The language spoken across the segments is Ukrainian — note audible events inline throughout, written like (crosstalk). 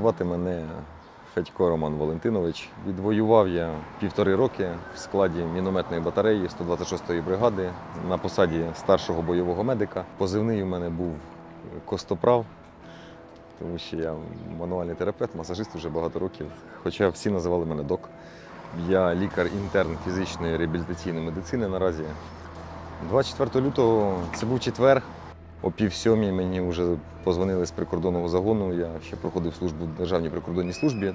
Звати мене Федько Роман Валентинович. Відвоював я півтори роки в складі мінометної батареї 126-ї бригади на посаді старшого бойового медика. Позивний у мене був Костоправ, тому що я мануальний терапевт, масажист вже багато років, хоча всі називали мене док. Я лікар-інтерн фізичної реабілітаційної медицини наразі. 24 лютого це був четвер. О пів сьомій мені вже позвонили з прикордонного загону. Я ще проходив службу в Державній прикордонній службі е,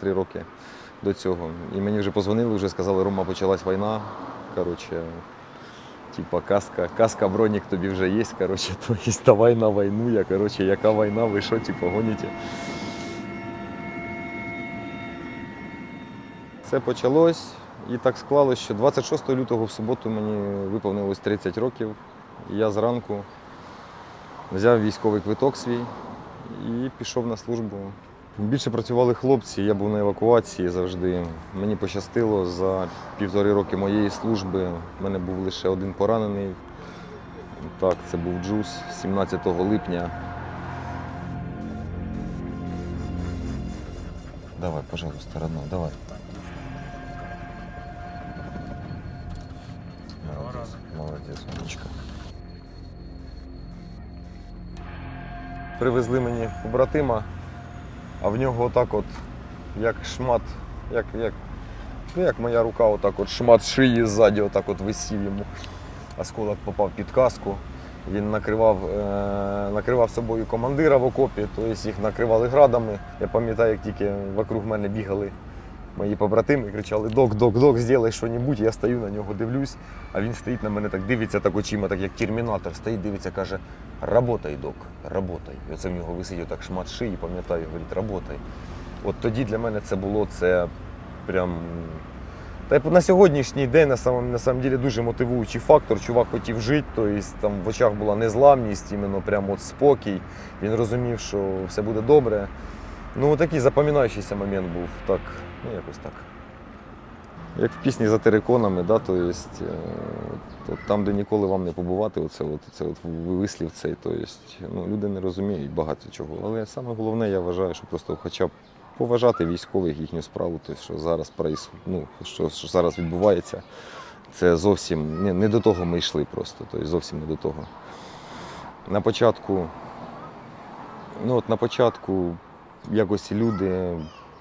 три роки до цього. І мені вже позвонили, вже сказали, Рома, почалась війна. Коротше, типа каска, каска, бронік тобі вже є. Коротше, (laughs) то є давай на війну. Я коротше, яка війна, ви що, типу, гоніте? Це почалось. І так склалось, що 26 лютого в суботу мені виповнилось 30 років. І я зранку взяв військовий квиток свій і пішов на службу. Більше працювали хлопці, я був на евакуації завжди. Мені пощастило за півтори роки моєї служби. в мене був лише один поранений. Так, це був Джус 17 липня. Давай, пожалуйста, родной, давай. Привезли мені побратима, а в нього отак от, як шмат, як, як, ну як моя рука, отак от шмат шиї ззаді, отак от висів йому. Осколок попав під каску. Він накривав, е, накривав собою командира в окопі, тобто їх накривали градами. Я пам'ятаю, як тільки вокруг мене бігали мої побратими кричали Док, док, док, зробай щось. Я стою на нього, дивлюсь, а він стоїть на мене так, дивиться так очима, так як термінатор, стоїть, дивиться, каже, работай, док, работай. І оце в нього висить отак шмат шиї, пам'ятаю, говорить, работай. От тоді для мене це було це прям. Та на сьогоднішній день на самом, на самом деле дуже мотивуючий фактор. Чувак хотів жити, тобто там в очах була незламність, іменно прям от спокій. Він розумів, що все буде добре. Ну, такий запам'ятаючийся момент був. Так, ну якось так. Як в пісні за териконами, да, то єсть, е, то там, де ніколи вам не побувати, оце от, це от вислів цей, то єсть, ну, люди не розуміють багато чого. Але саме головне, я вважаю, що просто хоча б поважати військових, їхню справу, тобто, що зараз ну, що, що зараз відбувається, це зовсім не, не до того ми йшли просто, тобто зовсім не до того. На початку, ну от на початку якось люди,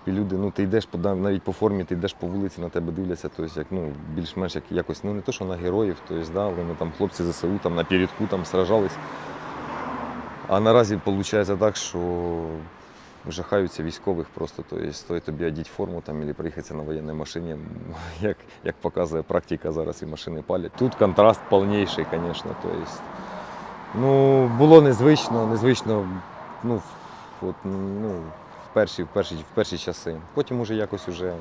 люди, ну ти йдеш по навіть по формі, ти йдеш по вулиці, на тебе дивляться, тобто, як ну більш-менш як якось, ну не то, що на героїв, тобто, да, вони там хлопці ЗСУ там на передку там сражались. А наразі виходить так, що жахаються військових просто, тобто стоїть тобі одіть форму там, або приїхати на воєнній машині, (laughs) як, як показує практика зараз і машини палять. Тут контраст повніший, звісно. Ну, було незвично, незвично, ну, от, ну, в перші, в перші, в перші часи. Потім уже якось уже,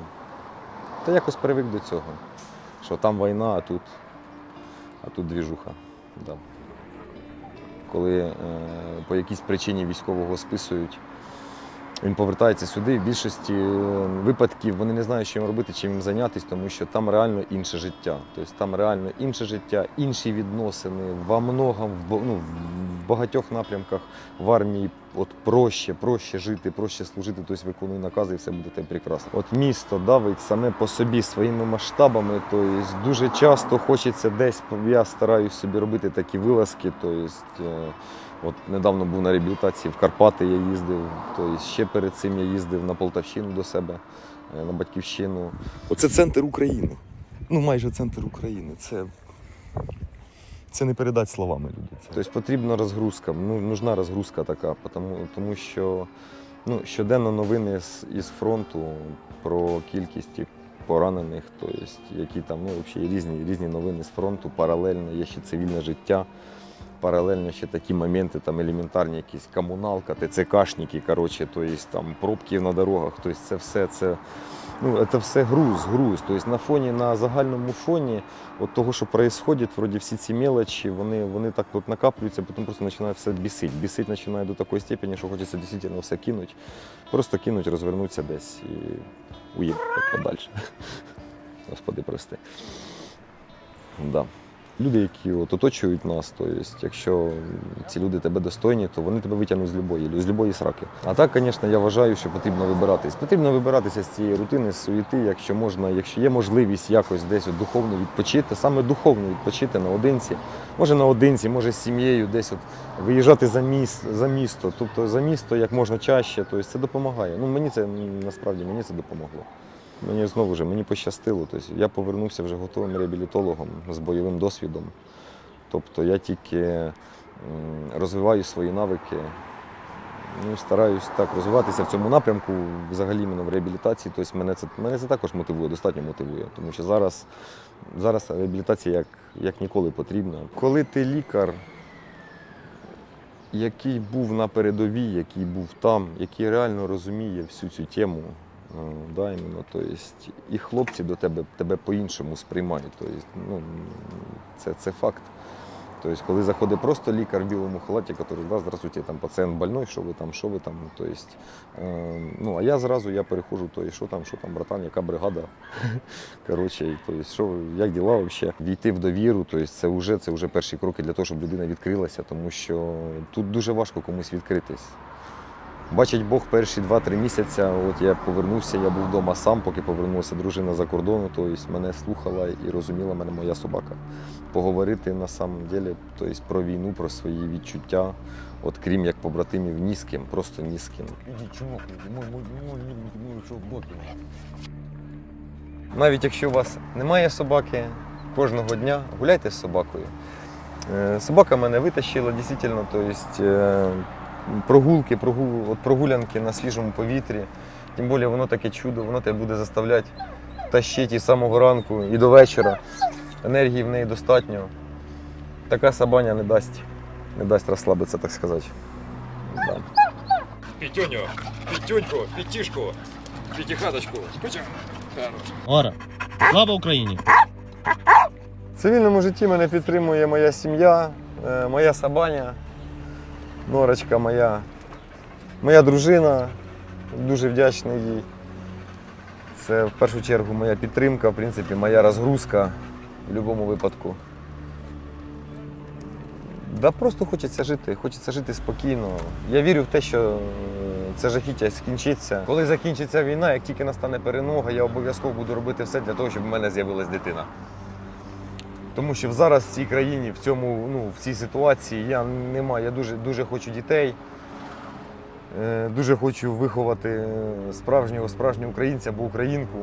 та якось привик до цього. Що там війна, а тут, а тут двіжуха. Да. Коли е, по якійсь причині військового списують, він повертається сюди. В більшості е, випадків вони не знають, що їм робити, чим їм зайнятися, тому що там реально інше життя. Тобто там реально інше життя, інші відносини. Во многом, ну, багатьох напрямках в армії от проще, проще жити, проще служити, тобто виконуй накази і все буде те прекрасно. От місто давить саме по собі своїми масштабами. Тобто дуже часто хочеться десь, я стараюсь собі робити такі вилазки. Тобто, е, От недавно був на реабілітації в Карпати, я їздив. Тобто ще перед цим я їздив на Полтавщину до себе, е, на батьківщину. Оце центр України. Ну, майже центр України. Це, це не передати словами люди. Тобто потрібна розгрузка, ну, нужна розгрузка така, тому, тому що ну, щоденно новини з, із фронту про кількість поранених, тобто, які там ну, взагалі різні, різні новини з фронту, паралельно є ще цивільне життя. Паралельно ще такі моменти, там елементарні якісь комуналка, ТЦКшники, коротше, то есть, там пробки на дорогах. Тобто це все це, ну, це все груз, груз. Тобто на фоні, на загальному фоні от того, що відбувається, вроді всі ці мелочі, вони, вони так от накаплюються, потім просто починає все бісить. Бісить починає до такої степені, що хочеться дійсно все кинути. Просто кинуть, розвернутися десь і уїхати подальше. (laughs) Господи, прости. Да. Люди, які от оточують нас, то є, якщо ці люди тебе достойні, то вони тебе витягнуть з любої, з любої сраки. А так, звісно, я вважаю, що потрібно вибиратись. Потрібно вибиратися з цієї рутини, з суєти, якщо можна, якщо є можливість якось десь от духовно відпочити, саме духовно відпочити наодинці, може наодинці, може з сім'єю, десь от виїжджати за міст, за місто, тобто за місто як можна чаще, тобто це допомагає. Ну мені це насправді мені це допомогло. Мені знову ж мені пощастило. Тобто я повернувся вже готовим реабілітологом з бойовим досвідом. Тобто я тільки розвиваю свої навики, ну, стараюсь так розвиватися в цьому напрямку, взагалі іменно в реабілітації. Тобто мене це, мене це також мотивує, достатньо мотивує. Тому що зараз, зараз реабілітація як, як ніколи потрібна. Коли ти лікар, який був на передовій, який був там, який реально розуміє всю цю тему. Е, Да, іменно, то есть, і хлопці до тебе, тебе по-іншому сприймають. То есть, ну, це, це факт. Тобто, коли заходить просто лікар в білому халаті, який да, здравствуйте, там пацієнт больной, що ви там, що ви там. То есть, е, ну, а я зразу я перехожу, то есть, що там, що там, братан, яка бригада. (laughs) Коротше, і, то есть, що, як діла взагалі? Війти в довіру, то есть, це вже це вже перші кроки для того, щоб людина відкрилася, тому що тут дуже важко комусь відкритись. Бачить Бог перші 2-3 місяці. От я повернувся, я був вдома сам, поки повернулася дружина за кордону, тобто мене слухала і розуміла мене моя собака. Поговорити на самом деле, тобто про війну, про свої відчуття, от крім як побратимів, ні з ким, просто ні з ким. Навіть якщо у вас немає собаки, кожного дня гуляйте з собакою. Е, Собака мене витащила дійсно, тобто е, прогулки, прогул, от прогулянки на свіжому повітрі. Тим більше воно таке чудо, воно тебе буде заставляти тащити і з самого ранку і до вечора. Енергії в неї достатньо. Така собаня не дасть, не дасть розслабитися, так сказати. Да. Пятюню, пятюньку, пятишку, пятихаточку. Хорош. Гора. Слава Україні! В цивільному житті мене підтримує моя сім'я, е, моя собаня, норочка моя, моя дружина. Дуже вдячний їй. Це в першу чергу моя підтримка, в принципі, моя розгрузка в будь-якому випадку. Да просто хочеться жити, хочеться жити спокійно. Я вірю в те, що е, це жахіття скінчиться. Коли закінчиться війна, як тільки настане перемога, я обов'язково буду робити все для того, щоб в мене з'явилась дитина. Тому що зараз в цій країні, в цьому, ну, в цій ситуації я не маю. Я дуже, дуже хочу дітей. Е, Дуже хочу виховати е, справжнього, справжнього українця або українку,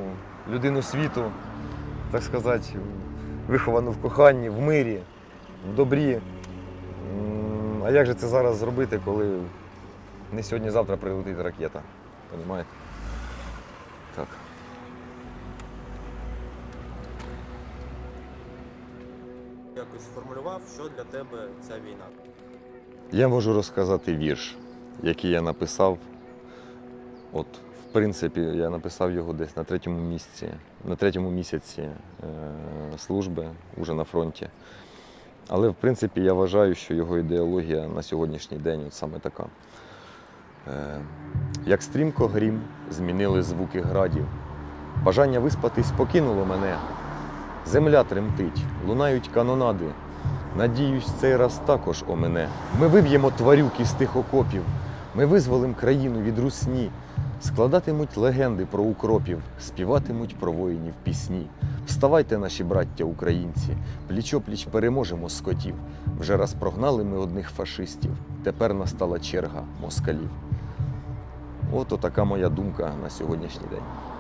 людину світу, так сказати, виховану в коханні, в мирі, в добрі. А як же це зараз зробити, коли не сьогодні-завтра прилетить ракета? Понімаєте? Так. Сформулював, що для тебе ця війна. Я можу розказати вірш, який я написав. От, в принципі, я написав його десь на третьому місці, на третьому місяці е, служби уже на фронті. Але в принципі я вважаю, що його ідеологія на сьогоднішній день от саме така. Е, як стрімко грім змінили звуки градів. Бажання виспатись покинуло мене. Земля тремтить, лунають канонади. Надіюсь, цей раз також о мене. Ми виб'ємо тварюки з тих окопів, ми визволим країну від русні, складатимуть легенди про укропів, співатимуть про воїнів пісні. Вставайте, наші браття українці, пліч-опліч переможемо скотів. Вже раз прогнали ми одних фашистів, тепер настала черга москалів. От така моя думка на сьогоднішній день.